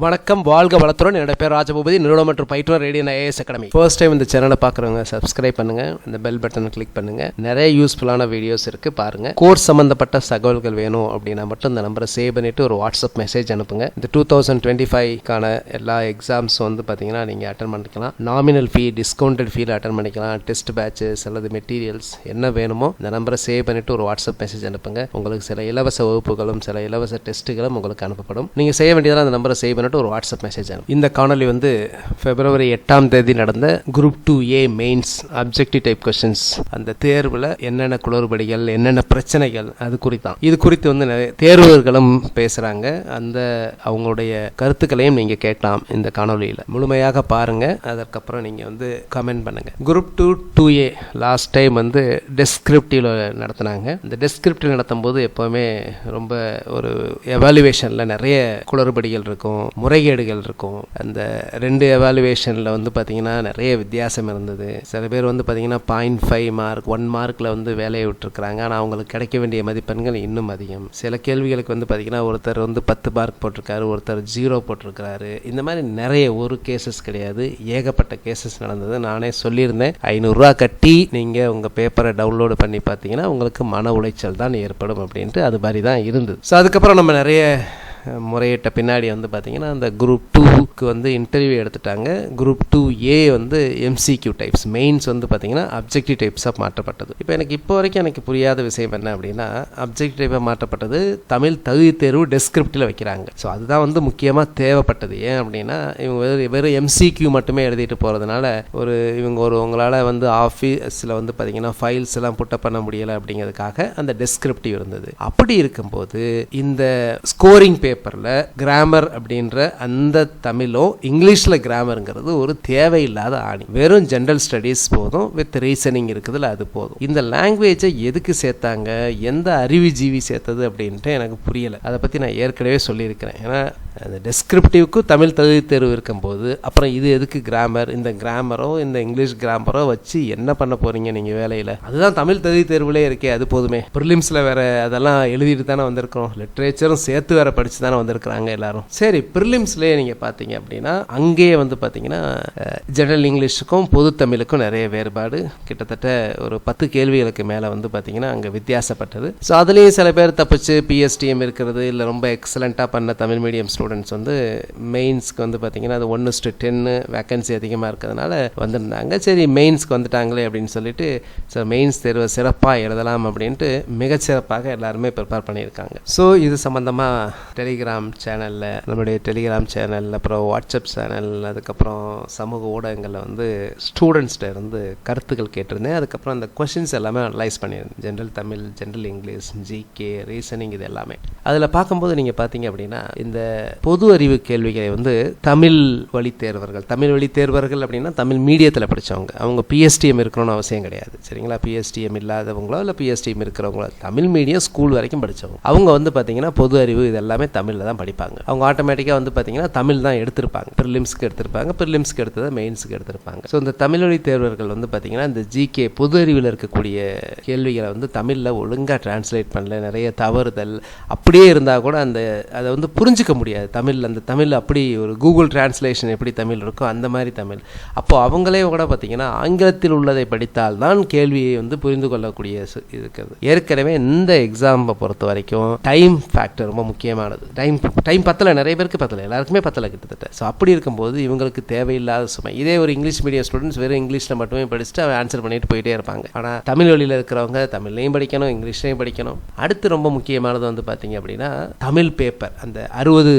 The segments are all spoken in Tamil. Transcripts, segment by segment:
வணக்கம் வாழ்க வளத்துடன். என்னோட பேர் ராஜபூபதி நிறுவனம் மற்றும் பயிற்றுவர் radio IAS academy first time இந்த சேனலை பார்க்குறவங்க சப்ஸ்கிரைப் பண்ணுங்க. இந்த பெல் பட்டனை கிளிக் பண்ணுங்க. நிறைய யூஸ்ஃபுல்லான வீடியோஸ் இருக்கு பாருங்க. கோர்ஸ் சம்பந்தப்பட்ட தகவல்கள் வேணும் அப்படின்னா மட்டும் இந்த நம்பரை சேவ் பண்ணிட்டு ஒரு வாட்ஸ்அப் மெசேஜ் அனுப்புங்க. இந்த டூ தௌசண்ட் டுவெண்ட்டி ஃபைவ்க்கான எல்லா எக்ஸாம்ஸ் வந்து பார்த்தீங்கன்னா நீங்கள் அட்டன் பண்ணிக்கலாம். நாமினல் ஃபீ டிஸ்கவுண்டட் ஃபீல அட்டன் பண்ணிக்கலாம். டெஸ்ட் பேட்சஸ் அல்லது மெட்டீரியல்ஸ் என்ன வேணுமோ இந்த நம்பரை சேவ் பண்ணிட்டு ஒரு வாட்ஸ்அப் மெசேஜ் அனுப்புங்க. உங்களுக்கு சில இலவச வகுப்புகளும் சில இலவச டெஸ்ட்டுகளும் உங்களுக்கு அனுப்பப்படும். நீங்கள் செய்ய வேண்டியதெல்லாம் அந்த நம்பரை சேவ் பண்ணிட்டு ஒரு வாட்ஸ்அப் மெசேஜ் ஆகும் இந்த காணொலி வந்து பிப்ரவரி எட்டாம் தேதி நடந்த group two A mains objective type questions அந்த தேர்வில் என்னென்ன குளறுபடிகள் என்னென்ன பிரச்சனைகள் அது குறித்தான். இது குறித்து வந்து நிறைய தேர்வர்களும் பேசுகிறாங்க அந்த அவங்களுடைய கருத்துக்களையும் நீங்கள் கேட்கலாம் இந்த காணொலியில் முழுமையாக பாருங்க. அதற்கப்புறம் நீங்கள் வந்து கமெண்ட் பண்ணுங்க. Group two two A last time வந்து டெஸ்கிரிப்டிவில் நடத்தினாங்க. இந்த டெஸ்கிரிப்டிவ் நடத்தும் போது எப்போவுமே ரொம்ப ஒரு எவாலுவேஷனில் நிறைய குளறுபடிகள் இருக்கும். முறைகேடுகள் இருக்கும். அந்த ரெண்டு எவாலுவேஷனில் வந்து பார்த்தீங்கன்னா நிறைய வித்தியாசம் இருந்தது. சில பேர் வந்து பார்த்தீங்கன்னா பாயிண்ட் ஃபைவ் மார்க் ஒன் மார்க்கில் வந்து வேலையை விட்டுருக்குறாங்க. ஆனால் அவங்களுக்கு கிடைக்க வேண்டிய மதிப்பெண்கள் இன்னும் அதிகம். சில கேள்விகளுக்கு வந்து பார்த்தீங்கன்னா ஒருத்தர் வந்து பத்து மார்க் போட்டிருக்காரு ஒருத்தர் ஜீரோ போட்டிருக்கிறாரு. இந்த மாதிரி நிறைய ஒரு கேசஸ் கிடையாது. ஏகப்பட்ட கேசஸ் நடந்தது. நானே சொல்லியிருந்தேன். ஐநூறுரூவா கட்டி நீங்கள் உங்கள் பேப்பரை டவுன்லோடு பண்ணி பார்த்தீங்கன்னா உங்களுக்கு மன உளைச்சல் தான் ஏற்படும் அப்படின்ட்டு அது மாதிரி தான் இருந்தது. ஸோ அதுக்கப்புறம் நம்ம நிறைய முறையிட்ட பின்னாடி வந்து பார்த்திங்கன்னா அந்த குரூப் டூக்கு வந்து இன்டர்வியூ எடுத்துட்டாங்க. குரூப் டூ ஏ வந்து எம்சிக்யூ டைப்ஸ் மெயின்ஸ் வந்து பார்த்திங்கன்னா அப்ஜெக்டிவ் டைப்ஸாக மாற்றப்பட்டது. இப்போ எனக்கு இப்போ வரைக்கும் எனக்கு புரியாத விஷயம் என்ன அப்படின்னா அப்ஜெக்டிவ் டைப்பாக மாற்றப்பட்டது தமிழ் தகுதி தேர்வு டெஸ்கிரிப்டில் வைக்கிறாங்க. ஸோ அதுதான் வந்து முக்கியமாக தேவைப்பட்டது. ஏன் அப்படின்னா இவங்க வெறும் வெறும் எம்சிக்யூ மட்டுமே எழுதிட்டு போகிறதுனால ஒரு இவங்க ஒரு உங்களால் வந்து ஆஃபீஸில் வந்து பார்த்திங்கன்னா ஃபைல்ஸ் எல்லாம் புட்டப் பண்ண முடியலை அப்படிங்கிறதுக்காக அந்த டெஸ்கிரிப்டிவ் இருந்தது. அப்படி இருக்கும்போது இந்த ஸ்கோரிங் பேப்பரில் கிராமர் அப்படின்ற அந்த தமிழும் இங்கிலீஷில் கிராமருங்கிறது ஒரு தேவையில்லாத ஆணி. வெறும் ஜென்ரல் ஸ்டடீஸ் போதும் வித் ரீசனிங் இருக்குதுல அது போதும். இந்த லாங்குவேஜை எதுக்கு சேர்த்தாங்க? எந்த அறிவுஜீவி சேர்த்தது அப்படின்ட்டு எனக்கு புரியலை. அதை பற்றி நான் ஏற்கனவே சொல்லியிருக்கிறேன். ஏன்னா அந்த டெஸ்கிரிப்டிவ்க்கும் தமிழ் தகுதி தேர்வு இருக்கும்போது அப்புறம் இது எதுக்கு கிராமர் இந்த கிராமரோ இந்த இங்கிலீஷ் கிராமரோ வச்சு என்ன பண்ண போறீங்க நீங்கள் வேலையில்? அதுதான் தமிழ் தகுதி தேர்வுலே இருக்கே அது போதுமே. ப்ரிலிம்ஸில் வேற அதெல்லாம் எழுதிட்டு தானே வந்திருக்கிறோம். லிட்ரேச்சரும் சேர்த்து வேற படிச்சு தானே வந்திருக்கிறாங்க எல்லாரும். சரி ப்ரிலிம்ஸ்லேயே நீங்கள் பார்த்தீங்க அப்படின்னா அங்கேயே வந்து பார்த்தீங்கன்னா ஜெனரல் இங்கிலீஷுக்கும் பொது தமிழுக்கும் நிறைய வேறுபாடு. கிட்டத்தட்ட ஒரு பத்து கேள்விகளுக்கு மேலே வந்து பார்த்தீங்கன்னா அங்கே வித்தியாசப்பட்டது. ஸோ அதுலேயும் சில பேர் தப்பிச்சு பிஎஸ்டிஎம் இருக்கிறது இல்லை ரொம்ப எக்ஸலண்ட்டாக பண்ண தமிழ் மீடியம் ஸ்டூடெண்ட்ஸ் வந்து மெயின்ஸ்க்கு வந்து பார்த்தீங்கன்னா அது ஒன்று டு டென்னு வேக்கன்சி அதிகமாக இருக்கிறதுனால வந்திருந்தாங்க. சரி மெயின்ஸ்க்கு வந்துட்டாங்களே அப்படின்னு சொல்லிட்டு ஸோ மெயின்ஸ் தேர்வை சிறப்பாக எழுதலாம் அப்படின்ட்டு மிகச்சிறப்பாக எல்லாருமே ப்ரிப்பேர் பண்ணியிருக்காங்க. ஸோ இது சம்மந்தமாக டெலிகிராம் சேனலில் நம்மளுடைய டெலிகிராம் சேனல் அப்புறம் வாட்ஸ்அப் சேனல் அதுக்கப்புறம் சமூக ஊடகங்களில் வந்து ஸ்டூடெண்ட்ஸ்கிட்ட இருந்து கருத்துக்கள் கேட்டிருந்தேன். அதுக்கப்புறம் அந்த கொஷின்ஸ் எல்லாமே அனலைஸ் பண்ணியிருந்தேன். General Tamil general English GK reasoning இது எல்லாமே. அதில் பார்க்கும்போது நீங்கள் பார்த்தீங்க அப்படின்னா இந்த பொது அறிவு கேள்விகளை வந்து தமிழ் வழி தேர்வர்கள் தமிழ் வழி தேர்வர்கள் அப்படின்னா தமிழ் மீடியத்தில் படித்தவங்க அவங்க பிஎஸ்டிஎம் இருக்கணும்னு அவசியம் கிடையாது. சரிங்களா? பிஎஸ்டிஎம் இல்லாதவங்களோ இல்லை பிஎஸ்டிஎம் இருக்கிறவங்களோ தமிழ் மீடியம் ஸ்கூல் வரைக்கும் படித்தவங்க அவங்க வந்து பார்த்தீங்கன்னா பொது அறிவு இது எல்லாமே தமிழில் தான் படிப்பாங்க. அவங்க ஆட்டோமேட்டிக்காக வந்து பார்த்தீங்கன்னா தமிழ் தான் எடுத்திருப்பாங்க. ப்ரிலிம்ஸ்க்கு எடுத்திருப்பாங்க. ப்ரிலிம்ஸ்க்கு எடுத்ததை மெயின்ஸுக்கு எடுத்திருப்பாங்க. ஸோ இந்த தமிழ் வழி தேர்வர்கள் வந்து பார்த்தீங்கன்னா இந்த ஜிகே பொது அறிவில் இருக்கக்கூடிய கேள்விகளை வந்து தமிழில் ஒழுங்காக டிரான்ஸ்லேட் பண்ணல. நிறைய தவறுதல் அப்படியே இருந்தால் கூட அந்த அதை வந்து புரிஞ்சிக்க முடியாது. தமிழ் அந்த தமிழ் அப்படி ஒரு கூகுள் டிரான்ஸ்லேஷன் எப்படி தமிழ் இருக்கோ அந்த மாதிரி தமிழ். அப்போ அவங்களே கூட பார்த்தீங்கன்னா ஆங்கிலத்தில் உள்ளதை படித்தால் தான் கேள்வியை வந்து புரிந்து கொள்ளக்கூடிய இருக்கிறது ஏற்கனவே இந்த எக்ஸாமை பொறுத்த வரைக்கும் டைம் ஃபேக்டர் ரொம்ப முக்கியமானது. டைம் டைம் பத்தலை நிறைய பேருக்கு பத்தலை. எல்லாருக்குமே பத்தலை கிட்டத்தட்ட. ஸோ அப்படி இருக்கும்போது இவங்களுக்கு தேவையில்லாத சுமை. இதே ஒரு இங்கிலீஷ் மீடியம் ஸ்டூடெண்ட்ஸ் வெறும் இங்கிலீஷில் மட்டுமே படிச்சுட்டு அவன் ஆன்சர் பண்ணிட்டு போயிட்டே இருப்பாங்க. ஆனால் தமிழ் வழியில் இருக்கிறவங்க தமிழ்லையும் படிக்கணும் இங்கிலீஷ்லையும் படிக்கணும். அடுத்து ரொம்ப முக்கியமானது வந்து பார்த்தீங்க அப்படின்னா தமிழ் பேப்பர் அந்த அறுபது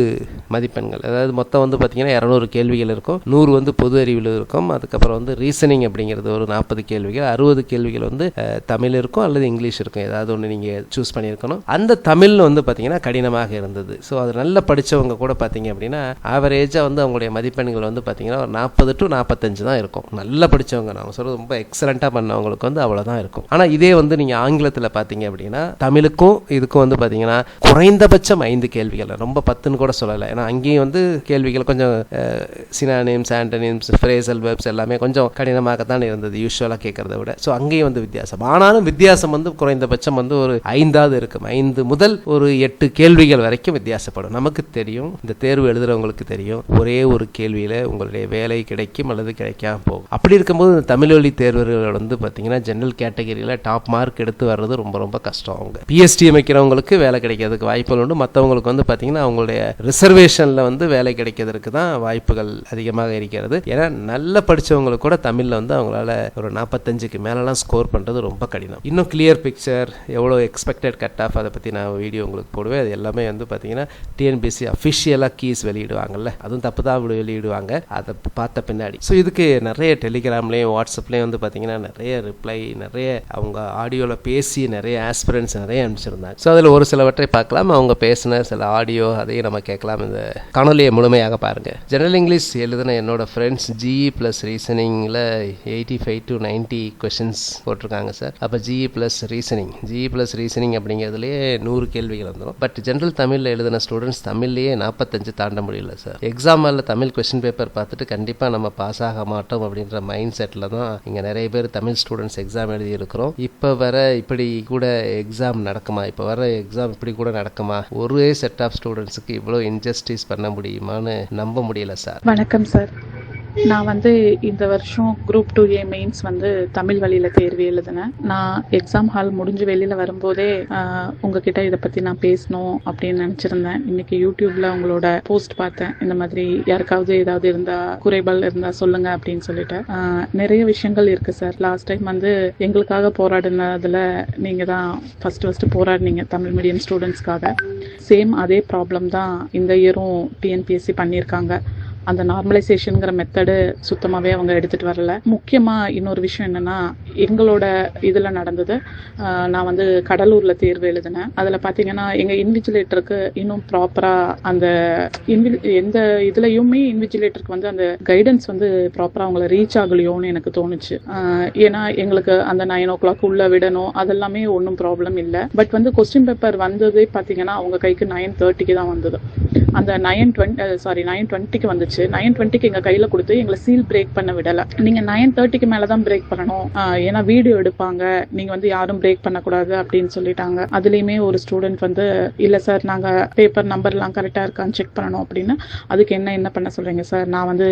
மதிப்பெண்கள். அதாவது மொத்தம் வந்து பார்த்தீங்கன்னா இரநூறு கேள்விகள் இருக்கும். நூறு வந்து பொது அறிவில் இருக்கும். அதுக்கப்புறம் வந்து ரீசனிங் அப்படிங்கிறது ஒரு நாற்பது கேள்விகள். அறுபது கேள்விகள் வந்து தமிழ் இருக்கும் அல்லது இங்கிலீஷ் இருக்கும். ஏதாவது ஒன்று நீங்கள் சூஸ் பண்ணியிருக்கணும். அந்த தமிழ் வந்து பார்த்தீங்கன்னா கடினமாக இருந்தது. ஸோ அது நல்லா படித்தவங்க கூட பார்த்தீங்க அப்படின்னா ஆவரேஜாக வந்து அவங்களுடைய மதிப்பெண்கள் வந்து பார்த்தீங்கன்னா ஒரு நாற்பது டு நாற்பத்தஞ்சு தான் இருக்கும். நல்லா படித்தவங்க நான் சொல்கிறது ரொம்ப எக்ஸலண்ட்டாக பண்ணவங்களுக்கு வந்து அவ்வளோதான் இருக்கும். ஆனால் இதே வந்து நீங்கள் ஆங்கிலத்தில் பார்த்தீங்க அப்படின்னா தமிழுக்கும் இதுக்கும் வந்து பார்த்தீங்கன்னா குறைந்தபட்சம் ஐந்து கேள்விகள். ரொம்ப பத்துன்னு கூட சொல்லலை. ஏன்னா அங்கேயும் வந்து கேள்விகள் கொஞ்சம் சினானிம்ஸ் ஆண்டனிம்ஸ் ஃப்ரேசல் வெப்ஸ் எல்லாமே கொஞ்சம் கடினமாகத்தான் இருந்தது யூஸ்வலாக கேட்குறத விட. ஸோ அங்கேயும் வந்து வித்தியாசம். ஆனாலும் வித்தியாசம் வந்து குறைந்தபட்சம் வந்து ஒரு ஐந்தாவது இருக்கும். ஐந்து முதல் ஒரு எட்டு கேள்விகள் வரைக்கும் வித்தியாசப்படும். நமக்கு தெரியும் இந்த தேர்வு எழுதுறவங்களுக்கு தெரியும் ஒரே ஒரு கேள்வியில் உங்களுடைய வேலை கிடைக்கும் அல்லது கிடைக்காம போகும். அப்படி இருக்கும்போது இந்த தமிழ் வழி தேர்வர்கள் வந்து பார்த்தீங்கன்னா ஜென்ரல் கேட்டகரியில் டாப் மார்க் எடுத்து வர்றது ரொம்ப ரொம்ப கஷ்டம் அவங்க. பிஎஸ்டி அமைக்கிறவங்களுக்கு வேலை கிடைக்கிறதுக்கு வாய்ப்புகள் உண்டு. மற்றவங்களுக்கு வந்து பார்த்தீங்கன்னா அவங்களுடைய ரிசர்வேஷனில் வந்து வேலை கிடைக்கிறதுக்கு தான் வாய்ப்புகள் அதிகமாக இருக்கிறது. ஏன்னா நல்ல படித்தவங்களுக்கு கூட தமிழில் வந்து அவங்களால ஒரு நாற்பத்தஞ்சுக்கு மேலெலாம் ஸ்கோர் பண்ணுறது ரொம்ப கடினம். இன்னும் கிளியர் பிக்சர் எவ்வளோ எக்ஸ்பெக்டட் கட் ஆஃப் அதை பற்றி நான் வீடியோ உங்களுக்கு போடுவேன். அது எல்லாமே வந்து பார்த்தீங்கன்னா டிஎன்பிஎஸ்சி அஃபிஷியலாக கீஸ் வெளியிடுவாங்கல்ல அதுவும் தப்பு தான் வெளியிடுவாங்க. அதை பார்த்த பின்னாடி. ஸோ இதுக்கு நிறைய டெலிகிராம்லேயும் வாட்ஸ்அப்லேயும் வந்து பார்த்தீங்கன்னா நிறைய ரிப்ளை நிறைய அவங்க ஆடியோவில் பேசி நிறைய ஆஸ்பிரன்ஸ் நிறைய அனுப்பிச்சிருந்தாங்க. ஸோ அதில் ஒரு சிலவற்றை பார்க்கலாம். அவங்க பேசின சில ஆடியோ அதையும் நம்ம கேட்கலாம். இந்த காணொலியை முழுமையாக பாருங்கள் ஜெனரல் இங்கிலீஷ் எழுதின என்னோட friends GE plus ரீசனிங்கில் eighty five to ninety questions போட்டிருக்காங்க சார் அப்போ GE plus reasoning GE plus reasoning அப்படிங்கிறதுலேயே நூறு கேள்விகள் வந்துடும் பட் ஜென்ரல் தமிழில் எழுதின ஸ்டூடெண்ட்ஸ் தமிழ்லேயே நாற்பத்தஞ்சு தாண்ட முடியல சார் எக்ஸாம் எக்ஸாமில் தமிழ் கொஸ்டின் பேப்பர் பார்த்துட்டு கண்டிப்பாக நம்ம பாஸ் ஆக மாட்டோம் அப்படின்ற மைண்ட் செட்டில் தான் இங்கே நிறைய பேர் தமிழ் ஸ்டூடெண்ட்ஸ் எக்ஸாம் எழுதியிருக்கிறோம். இப்போ வர இப்படி கூட எக்ஸாம் நடக்குமா? இப்போ வர எக்ஸாம் இப்படி கூட நடக்குமா? ஒரே செட் ஆஃப் ஸ்டூடெண்ட்ஸுக்கு இவ்வளோ இன்ஜஸ்டிஸ் பண்ண முடியுமான்னு நம்ப முடியல சார் வணக்கம் சார் நான் வந்து இந்த வருஷம் குரூப் டூ ஏ மெயின்ஸ் வந்து தமிழ் வழியில் தேர்வு எழுதினேன். நான் எக்ஸாம் ஹால் முடிஞ்சு வெளியில் வரும்போதே உங்ககிட்ட இதை பற்றி நான் பேசணும் அப்படின்னு நினச்சிருந்தேன். இன்னைக்கு யூடியூப்ல உங்களோட போஸ்ட் பார்த்தேன். இந்த மாதிரி யாருக்காவது ஏதாவது இருந்தால் குறைபால் இருந்தால் சொல்லுங்க அப்படின்னு சொல்லிட்டு. நிறைய விஷயங்கள் இருக்குது சார். லாஸ்ட் டைம் வந்து எங்களுக்காக போராடினதில் நீங்கள் தான் ஃபஸ்ட்டு ஃபஸ்ட்டு போராடினீங்க தமிழ் மீடியம் ஸ்டூடெண்ட்ஸ்க்காக சேம் அதே ப்ராப்ளம் தான் இந்த இயரும் டிஎன்பிஎஸ்சி பண்ணியிருக்காங்க. அந்த நார்மலைசேஷனுங்கிற மெத்தடு சுத்தமாகவே அவங்க எடுத்துகிட்டு வரல. முக்கியமாக இன்னொரு விஷயம் என்னென்னா எங்களோட இதில் நடந்தது நான் வந்து கடலூரில் தேர்வு எழுதினேன். அதில் பார்த்தீங்கன்னா எங்கள் இன்விஜிலேட்டருக்கு இன்னும் ப்ராப்பராக அந்த இன்வி எந்த இதுலையுமே இன்விஜிலேட்டருக்கு வந்து அந்த கைடன்ஸ் வந்து ப்ராப்பராக அவங்கள ரீச் ஆகலையோன்னு எனக்கு தோணுச்சு. ஏன்னா எங்களுக்கு அந்த நைன் ஓ கிளாக் உள்ளே விடணும் அதெல்லாமே ஒன்றும் ப்ராப்ளம் இல்லை. பட் வந்து கொஸ்டின் பேப்பர் வந்ததே பார்த்தீங்கன்னா அவங்க கைக்கு நைன் தேர்ட்டிக்கு தான் வந்தது. அந்த நைன் டுவெண்ட்டி சாரி நைன் டுவெண்ட்டிக்கு வந்துச்சு. நைன் டுவெண்ட்டிக்கு எங்கள் கையில் கொடுத்து எங்களை சீல் பிரேக் பண்ண விடலை. நீங்கள் நைன் தேர்ட்டிக்கு மேலே தான் பிரேக் பண்ணணும். ஏன்னா வீடியோ எடுப்பாங்க. நீங்கள் வந்து யாரும் பிரேக் பண்ணக்கூடாது அப்படின்னு சொல்லிட்டாங்க. அதுலேயுமே ஒரு ஸ்டூடெண்ட் வந்து இல்லை சார் நாங்கள் பேப்பர் நம்பர்லாம் கரெக்டாக இருக்கான்னு செக் பண்ணணும் அப்படின்னு அதுக்கு என்ன என்ன பண்ண சொல்கிறீங்க சார் நான் வந்து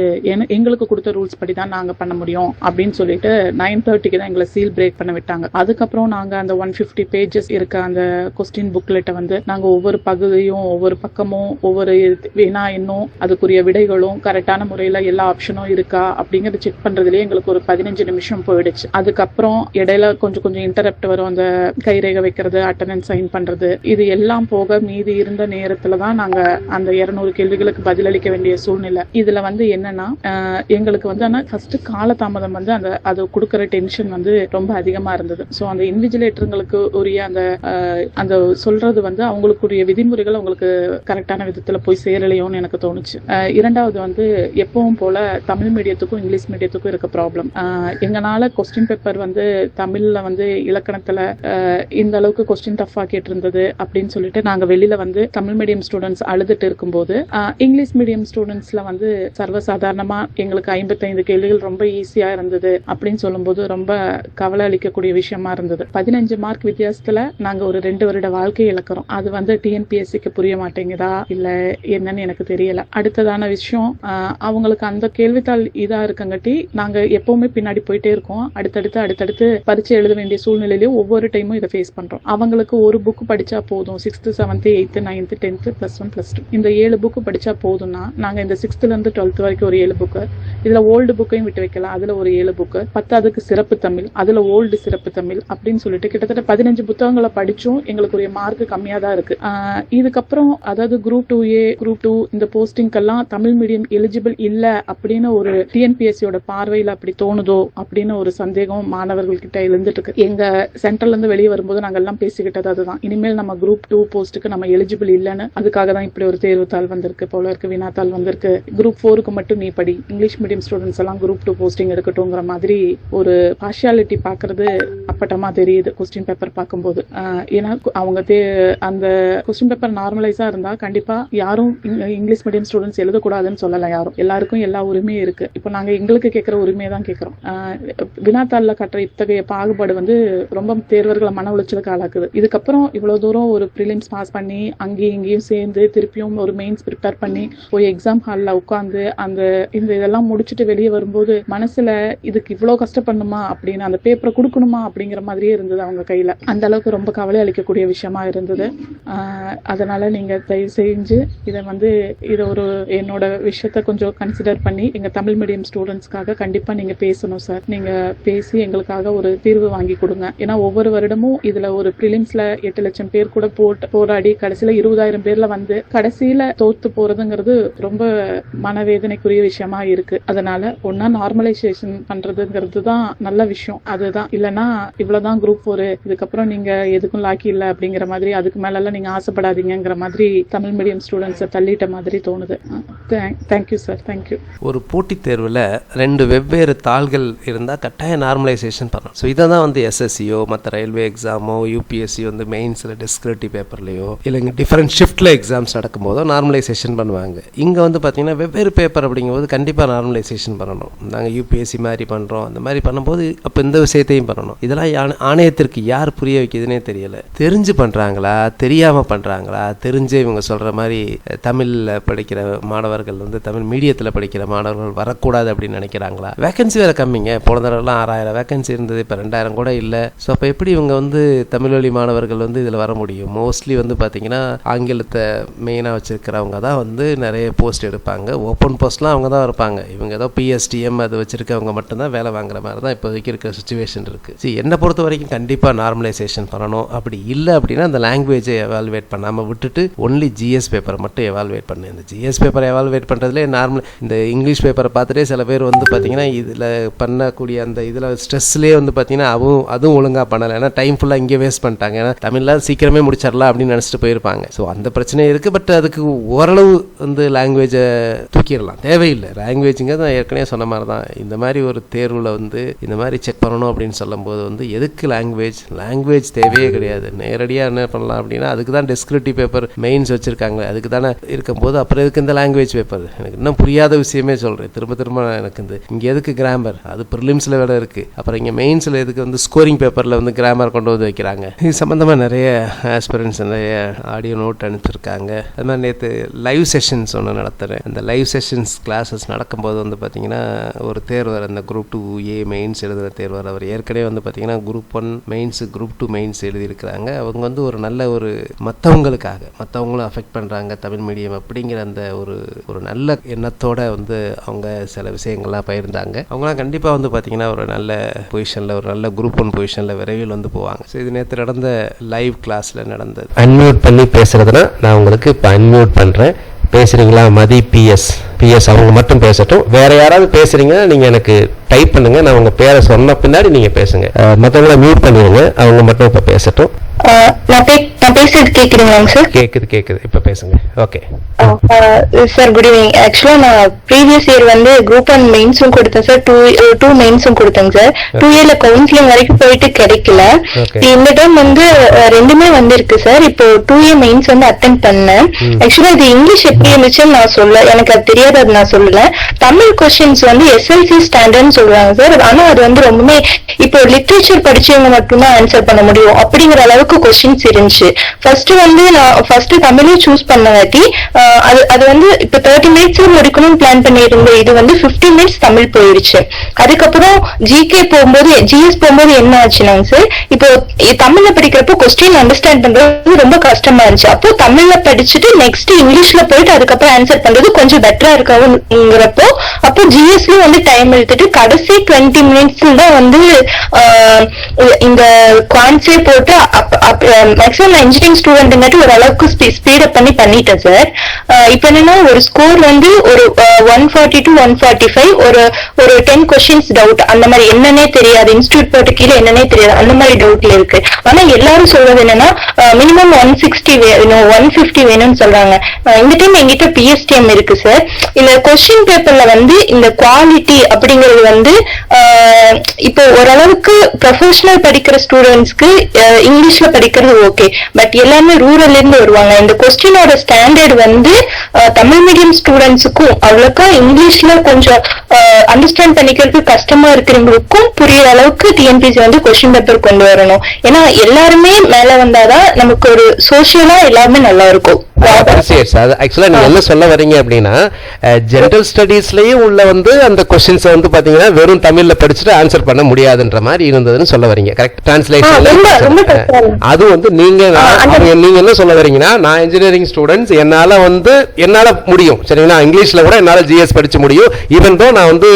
எங்களுக்கு கொடுத்த ரூல்ஸ் படி தான் நாங்கள் பண்ண முடியும் அப்படின்னு சொல்லிட்டு நைன் தேர்ட்டிக்கு தான் எங்களை சீல் பிரேக் பண்ண விட்டாங்க. அதுக்கப்புறம் நாங்கள் அந்த ஒன் ஃபிஃப்டி பேஜஸ் இருக்க அந்த கொஸ்டின் புக்லெட்டை வந்து நாங்கள் ஒவ்வொரு பகுதியும் ஒவ்வொரு பக்கமும் ஒவ்வொரு வேணா இன்னும் அதுக்குரிய விடைகளும் கரெக்டான முறையில் எல்லா ஆப்ஷனும் இருக்கா அப்படிங்கறத செக் பண்றதுலயே எங்களுக்கு ஒரு பதினஞ்சு நிமிஷம் போயிடுச்சு. அதுக்கப்புறம் இடையில கொஞ்சம் கொஞ்சம் இன்டரப்ட் வரும் அந்த கைரேகை வைக்கிறது அட்டண்டன்ஸ் சைன் பண்றது. இது எல்லாம் போக மீதி இருந்த நேரத்துல தான் நாங்க அந்த இருநூறு கேள்விகளுக்கு பதிலளிக்க வேண்டிய சூழ்நிலை. இதுல வந்து என்னன்னா எங்களுக்கு வந்து ஆனா ஃபர்ஸ்ட் காலதாமதம் வந்து அந்த அது கொடுக்குற டென்ஷன் வந்து ரொம்ப அதிகமா இருந்தது. ஸோ அந்த இன்விஜிலேட்டருங்களுக்கு உரிய அந்த அந்த சொல்றது வந்து அவங்களுக்குரிய விதிமுறைகள் அவங்களுக்கு கரெக்டான விதத்துல போய் சேரலையோன்னு எனக்கு தோணுச்சு. இரண்டாவது வந்து எப்பவும் போல தமிழ் மீடியத்துக்கும் இங்கிலீஷ் மீடியத்துக்கும் இருக்க ப்ராப்ளம் எங்களால் கொஸ்டின் பேப்பர் வந்து தமிழ்ல வந்து இலக்கணத்துல இந்த அளவுக்கு கொஸ்டின் டஃபா கேட்டிருந்தது அப்படின்னு சொல்லிட்டு நாங்க வெளியில வந்து தமிழ் மீடியம் ஸ்டூடெண்ட்ஸ் அழுதுட்டு இருக்கும்போது இங்கிலீஷ் மீடியம் ஸ்டூடெண்ட்ஸ்ல வந்து சர்வசாதாரணமா எங்களுக்கு ஐம்பத்தைந்து கேள்விகள் ரொம்ப ஈஸியா இருந்தது அப்படின்னு சொல்லும்போது ரொம்ப கவலை அளிக்கக்கூடிய விஷயமா இருந்தது. பதினஞ்சு மார்க் வித்தியாசத்துல நாங்க ஒரு ரெண்டு வருட வாழ்க்கை இழக்கிறோம். அது வந்து டிஎன்பிஎஸ்சிக்கு புரிய மாட்டேங்குதா? இல்ல என்னன்னு எனக்கு தெரியல. அடுத்ததான விஷயம் அவங்களுக்கு அந்த கேள்வித்தாள் இதா இருக்கங்காட்டி நாங்க எப்பவுமே பின்னாடி போயிட்டே இருக்கோம். அடுத்தடுத்து அடுத்தடுத்து பரிச்சை எழுத வேண்டிய சூழ்நிலையிலயும் ஒவ்வொரு டைமும் இதை ஃபேஸ் பண்றோம். அவங்களுக்கு ஒரு புக் படிச்சா போதும். Sixth seventh eighth ninth tenth plus one plus two இந்த ஏழு புக் படிச்சா போதும்னா நாங்க இந்த சிக்ஸ்த்ல இருந்து டுவெல்த் வரைக்கும் ஒரு ஏழு புக்கு இதுல ஓல்டு புக்கையும் விட்டு வைக்கலாம். அதுல ஒரு ஏழு புக்கு பத்தாவதுக்கு சிறப்பு தமிழ் அதுல ஓல்டு சிறப்பு தமிழ் அப்படின்னு சொல்லிட்டு கிட்டத்தட்ட பதினஞ்சு புத்தகங்களை படிச்சும் எங்களுக்குரிய மார்க் கம்மியா தான் இருக்கு. இதுக்கப்புறம் அதாவது group two A group two இந்த போஸ்டிங்கெல்லாம் தமிழ் மீடியம் எலிஜிபிள் இல்ல அப்படின்னு ஒரு டிஎன்பிஎஸ்சியோட பார்வையில அப்படி தோணுதோ அப்படின்னு ஒரு சந்தேகம் மாணவர்கள் கிட்ட இருந்துட்டு இருக்கு எங்க சென்ட்ரல்ல இருந்து வெளியே வரும்போது நாங்க எல்லாம் பேசிக்கிட்டது அதுதான். இனிமேல் நம்ம குரூப் டூ போஸ்ட்டுக்கு நம்ம எலிஜிபிள் இல்லைன்னு அதுக்காக தான் இப்படி ஒரு தேர்வுத்தாள் வந்திருக்கு. போல இருக்கு வினாத்தாள் வந்திருக்கு. குரூப் ஃபோருக்கு மட்டும் நீ படி. இங்கிலீஷ் மீடியம் ஸ்டூடெண்ட்ஸ் எல்லாம் குரூப் டூ போஸ்டிங் எடுக்கட்டும்ங்கிற மாதிரி ஒரு பார்ஷியாலிட்டி பாக்குறது அப்பட்டமா தெரியுது கொஸ்டின் பேப்பர் பார்க்கும்போது. ஏன்னா அவங்க தே- அந்த கொஸ்டின் பேப்பர் நார்மலைஸா இருந்தா கண்டிப்பா யாரும் இங்கிலீஷ் மீடியம் ஸ்டூடெண்ட்ஸ் எழுதக்கூடாதுன்னு சொல்லலை யாரும். எல்லாருக்கும் எல்லா உரிமையும் இருக்கு. இப்போ நாங்கள் எங்களுக்கு கேட்குற உரிமையை தான் கேட்குறோம் வினாத்தாளில் கட்டுற இத்தகைய பாகுபாடு வந்து ரொம்ப தேர்வர்களை மன உளைச்சலுக்கு ஆளாக்குது. இதுக்கப்புறம் இவ்வளோ தூரம் ஒரு ப்ரிலிம்ஸ் பாஸ் பண்ணி அங்கேயும் இங்கேயும் சேர்ந்து திருப்பியும் ஒரு மெயின்ஸ் ப்ரிப்பேர் பண்ணி ஒரு எக்ஸாம் ஹாலில் உட்காந்து அந்த இந்த இதெல்லாம் முடிச்சுட்டு வெளியே வரும்போது மனசில் இதுக்கு இவ்வளோ கஷ்டப்படணுமா அப்படின்னு அந்த பேப்பரை கொடுக்கணுமா அப்படிங்கிற மாதிரியே இருந்தது அவங்க கையில். அந்த அளவுக்கு ரொம்ப கவலை அளிக்கக்கூடிய விஷயமா இருந்தது. அதனால் நீங்கள் தயவு செஞ்சு இதை வந்து இதை ஒரு என்னோட விஷயத்த கொஞ்சம் கன்சிடர் பண்ணி எங்க தமிழ் மீடியம் ஸ்டூடெண்ட்ஸ்க்காக கண்டிப்பா நீங்க பேசணும் சார் நீங்க பேசி எங்களுக்காக ஒரு தீர்வு வாங்கி கொடுங்க. ஏன்னா ஒவ்வொரு வருடமும் இதுல ஒரு ப்ரிலிம்ஸ்ல எட்டு லட்சம் பேர் கூட போட்டு போராடி கடைசியில இருபதாயிரம் பேர்ல வந்து கடைசியில தோத்து போறதுங்கிறது ரொம்ப மனவேதனைக்குரிய விஷயமா இருக்கு. அதனால ஒன்னா நார்மலைசேஷன் பண்றதுங்கிறது தான் நல்ல விஷயம். அதுதான். இல்லைன்னா இவ்வளவுதான் குரூப் ஒரு இதுக்கப்புறம் நீங்க எதுக்கும் லாக்கி இல்லை அப்படிங்கிற மாதிரி அதுக்கு மேல எல்லாம் நீங்க ஆசைப்படாதீங்கிற மாதிரி தமிழ் மீடியம் ஸ்டூடெண்ட் ஸ்டூடெண்ட்ஸை தள்ளிட்ட மாதிரி தோணுது. தேங்க்யூ சார் தேங்க்யூ ஒரு போட்டித் தேர்வில் ரெண்டு வெவ்வேறு தாள்கள் இருந்தால் கட்டாய நார்மலைசேஷன் பண்ணணும். ஸோ இதை தான் வந்து எஸ்எஸ்சியோ மற்ற ரயில்வே எக்ஸாமோ யூபிஎஸ்சி வந்து மெயின்ஸில் டிஸ்கிரிப்டிவ் பேப்பர்லையோ இல்லைங்க டிஃப்ரெண்ட் ஷிஃப்ட்டில் எக்ஸாம்ஸ் நடக்கும்போதோ நார்மலைசேஷன் பண்ணுவாங்க. இங்கே வந்து பார்த்தீங்கன்னா வெவ்வேறு பேப்பர் அப்படிங்கும்போது கண்டிப்பாக நார்மலைசேஷன் பண்ணணும். நாங்கள் யூபிஎஸ்சி மாதிரி பண்ணுறோம் அந்த மாதிரி பண்ணும்போது அப்போ இந்த விஷயத்தையும் பண்ணணும். இதெல்லாம் ஆணையத்திற்கு யார் புரிய வைக்கிதுன்னே தெரியலை. தெரிஞ்சு பண்ணுறாங்களா தெரியாமல் பண்ணுறாங்களா தெரிஞ்சே இவங்க சொல்கிற மாதிரி தமிழில் படிக்கிற மாணவர்கள் வந்து தமிழ் மீடியத்தில் படிக்கிற மாணவர்கள் வரக்கூடாது அப்படின்னு நினைக்கிறாங்களா? வேகன்சி வேறு கம்மிங்க. போன தடவைலாம் ஆறாயிரம் வேகன்சி இருந்தது இப்போ ரெண்டாயிரம் கூட இல்லை. ஸோ அப்போ எப்படி இவங்க வந்து தமிழ் வழி மாணவர்கள் வந்து இதில் வர முடியும்? மோஸ்ட்லி வந்து பார்த்தீங்கன்னா ஆங்கிலத்தை மெயினாக வச்சுருக்கிறவங்க தான் வந்து நிறைய போஸ்ட் எடுப்பாங்க. ஓப்பன் போஸ்ட்லாம் அவங்க தான் இருப்பாங்க. இவங்க ஏதோ பிஎஸ்டிஎம் அது வச்சுருக்கவங்க மட்டும்தான் வேலை வாங்குற மாதிரி தான் இப்போதைக்கு இருக்கிற சுச்சுவேஷன் இருக்குது சரி என்னை பொறுத்த வரைக்கும் கண்டிப்பாக நார்மலைசேஷன் பண்ணணும். அப்படி இல்லை அப்படின்னா அந்த லாங்குவேஜை எவாலுவேட் பண்ணாமல் விட்டுட்டு ஒன்லி ஜிஎஸ் பேப்பர் மட்டும் எவால்வேட் பண்ணு. இந்த ஜிஎஸ் பேப்பரை எவால்வேட் பண்ணுறதுலே நார்மல் இந்த இங்கிலீஷ் பேப்பரை பார்த்துட்டே சில பேர் வந்து பார்த்தீங்கன்னா இதில் பண்ணக்கூடிய அந்த இதில் ஸ்ட்ரெஸ்லேயே வந்து பார்த்தீங்கன்னா அதுவும் அதுவும் ஒழுங்காக பண்ணலை. ஏன்னா டைம் ஃபுல்லாக இங்கே வேஸ்ட் பண்ணிட்டாங்க. ஏன்னா தமிழில் சீக்கிரமே முடிச்சிடலாம் அப்படின்னு நினச்சிட்டு போயிருப்பாங்க. ஸோ அந்த பிரச்சனை இருக்குது பட் அதுக்கு ஓரளவு வந்து லாங்குவேஜை தூக்கிடலாம். தேவையில்லை. லாங்குவேஜுங்கிறது நான் ஏற்கனவே சொன்ன மாதிரி தான் இந்த மாதிரி ஒரு தேர்வில் வந்து இந்த மாதிரி செக் பண்ணணும் அப்படின்னு சொல்லும்போது வந்து எதுக்கு லாங்குவேஜ் லாங்குவேஜ் தேவையே கிடையாது. நேரடியாக என்ன பண்ணலாம் அப்படின்னா அதுக்கு தான் டெஸ்கிரிப்டிவ் பேப்பர் மெயின்ஸ் வச்சுருக்காங்க அதுக்கு தானே இருக்கும்போது அப்புறம் எதுக்கு இந்த லாங்குவேஜ் பேப்பர் எனக்கு இன்னும் புரியாத விஷயமே சொல்கிறேன் திரும்ப திரும்ப எனக்கு இந்த இங்கே எதுக்கு கிராமர் அது ப்ரிலிம்ஸில் வேலை இருக்குது அப்புறம் இங்கே மெயின்ஸில் எதுக்கு வந்து ஸ்கோரிங் பேப்பரில் வந்து கிராமர் கொண்டு வந்து வைக்கிறாங்க. இது சம்மந்தமாக நிறைய ஆஸ்பிரன்ஸ் நிறைய ஆடியோ நோட் அனுப்பிச்சிருக்காங்க. அது மாதிரி நேற்று லைவ் செஷன்ஸ் ஒன்று நடத்துகிறேன் அந்த லைவ் செஷன்ஸ் கிளாஸஸ் நடக்கும்போது வந்து பார்த்தீங்கன்னா ஒரு தேர்வர் அந்த குரூப் டூ ஏ மெயின்ஸ் எழுதுகிற தேர்வர் அவர் ஏற்கனவே வந்து பார்த்தீங்கன்னா group one mains group two mains எழுதியிருக்கிறாங்க. அவங்க வந்து ஒரு நல்ல ஒரு மற்றவங்களுக்காக மற்றவங்களும் அஃபெக்ட் பண்ணுறாங்க தமிழ் மீடியம் அப்படிங்கிற அந்த ஒரு ஒரு நல்ல எண்ணத்தோட வந்து அவங்க சில விஷயங்கள்லாம் பகிர்ந்தாங்க. அவங்களாம் கண்டிப்பாக வந்து பார்த்தீங்கன்னா ஒரு நல்ல பொசிஷனில் ஒரு நல்ல குரூப் ஒன் பொசிஷனில் விரைவில் வந்து போவாங்க. ஸோ இது நேற்று நடந்த லைவ் கிளாஸில் நடந்தது. அன்மியூட் பண்ணி பேசுகிறதுனா நான் உங்களுக்கு இப்போ அன்மியூட் பண்ணுறேன் பேசுகிறீங்களா மதி பிஎஸ் பிஎஸ் அவங்க மட்டும் பேசட்டும். வேற யாராவது பேசுறீங்கன்னா நீங்க எனக்கு டைப் பண்ணுங்க. நான் உங்க பேரை சொன்ன பின்னாடி நீங்க பேசுங்க. அஹ், மத்தவங்கள மியூட் பண்ணிடுங்க அவங்க மட்டும் இப்போ பேசட்டும். நான் பேசுறது கேக்குதுங்களாங்க சார் கேக்குது கேக்குது. இப்போ பேசுங்க. Okay sir good evening actually நான் ப்ரீவியஸ் இயர் வந்து குரூப் ஒன் மெயின்ஸும் கொடுத்தேன் சார் டூ டூ மெயின்ஸும் கொடுத்தேங்க சார் டூ இயர்ல கவுன்சிலிங் வரைக்கும் போயிட்டு கிடைக்கல. இந்த டைம் வந்து ரெண்டுமே வந்திருக்கு சார் இப்போ டூ இயர் மெயின்ஸ் வந்து அட்டன் பண்ணேன். ஆக்சுவலா இது இங்கிலீஷ் எப்படி இருந்துச்சுன்னு நான் சொல்ல எனக்கு அது தெரியாது அது நான் சொல்லல. தமிழ் கொஸ்டின்ஸ் வந்து எஸ்எல்சி ஸ்டாண்டர்ட்னு சொல்றாங்க சார். ஆனா அது வந்து ரொம்பவுமே இப்போ லிட்ரேச்சர் படிச்சவங்க மட்டும்தான் ஆன்சர் பண்ண முடியும். அப்படிங்கிற அளவுக்கு கொஸ்டின்ஸ் இருந்துச்சு. ஃபர்ஸ்ட் வந்து நான் ஃபர்ஸ்ட் தமிழே சூஸ் பண்ணங்காட்டி அது அது வந்து இப்போ தேர்ட்டி மினிட்ஸ்ல முடிக்கணும்னு பிளான் பண்ணியிருந்த இது வந்து 15 மினிட்ஸ் தமிழ் போயிருச்சு. அதுக்கப்புறம் ஜிகே போகும்போது ஜிஎஸ் போகும்போது என்ன ஆச்சுனாங்க சார்? இப்போ தமிழ்ல படிக்கிறப்போ கொஸ்டின் அண்டர்ஸ்டாண்ட் பண்றது ரொம்ப கஷ்டமா இருந்துச்சு. அப்போ தமிழ்ல படிச்சுட்டு நெக்ஸ்ட் இங்கிலீஷ்ல போயிட்டு அதுக்கப்புறம் ஆன்சர் பண்றது கொஞ்சம் பெட்டரா இருக்காங்கிறப்போ அப்போ ஜிஎஸ்லயும் வந்து டைம் எடுத்துட்டு கடைசி டுவெண்ட்டி மினிட்ஸ்ல தான் வந்து இந்த குவான்ஸே போட்டு மேக்ஸிமம் நான் இன்ஜினியரிங் ஸ்டூடெண்ட்ங்காட்டி ஓரளவுக்கு ஸ்பீட் அப் பண்ணி பண்ணிட்டேன் சார் இப்போ என்னன்னா ஒரு ஸ்கோர் வந்து ஒரு one forty to one forty five ஒரு ஒரு டென் கொஸ்டின்ஸ் டவுட் அந்த மாதிரி என்னன்னே தெரியாது இன்ஸ்டியூட் போட்டு கீழே என்னன்னே தெரியாது அந்த மாதிரி டவுட்ல இருக்கு. ஆனா எல்லாரும் சொல்றது என்னன்னா மினிமம் ஒன் சிக்ஸ்டி வேணும் ஒன் ஃபிஃப்டி வேணும்னு சொல்றாங்க. இந்த டைம் எங்கிட்ட பிஎஸ்டிஎம் இருக்கு சார் இந்த கொஸ்டின் பேப்பர்ல வந்து இந்த குவாலிட்டி அப்படிங்கிறது வந்து இப்போ ஓரளவுக்கு ப்ரொஃபஷனல் படிக்கிற ஸ்டூடெண்ட்ஸ்க்கு இங்கிலீஷ்ல படிக்கிறது ஓகே பட் எல்லாமே ரூரல்ல இருந்து வருவாங்க. இந்த கொஸ்டினோட ஸ்டாண்டர்ட் வந்து தமிழ் மீடியம் ஸ்டூடெண்ட்ஸுக்கும் அவ்வளோக்கா இங்கிலீஷ்ல கொஞ்சம் அண்டர்ஸ்டாண்ட் பண்ணிக்கிறதுக்கு கஷ்டமா இருக்கிறவங்களுக்கும் புரியுற அளவுக்கு டிஎன்பிசி வந்து கொஸ்டின் பேப்பர் கொண்டு வரணும். ஏன்னா எல்லாருமே மேல வந்தாதான் நமக்கு ஒரு சோசியலா எல்லாமே நல்லா இருக்கும். அப்ரிசியேட்ஸ் அது என்ன சொல்ல வரீங்க அப்படின்னா ஜென்ரல் ஸ்டடீஸ்லேயும் உள்ள வந்து அந்த கொஸ்டின்ஸை வந்து பார்த்தீங்கன்னா வெறும் தமிழில் படிச்சுட்டு ஆன்சர் பண்ண முடியாதுன்ற மாதிரி இருந்ததுன்னு சொல்ல வரீங்க. கரெக்ட். டிரான்ஸ்லேஷன் அது வந்து நீங்க ஆ, அந்த- அவங்க நீங்க என்ன சொல்ல வரீங்கன்னா நான் இன்ஜினியரிங் ஸ்டூடெண்ட்ஸ் என்னால வந்து என்னால முடியும். சரிங்களா? இங்கிலீஷ்ல கூட என்னால ஜிஎஸ் படிச்சு முடியும். ஈவன் தோ நான் வந்து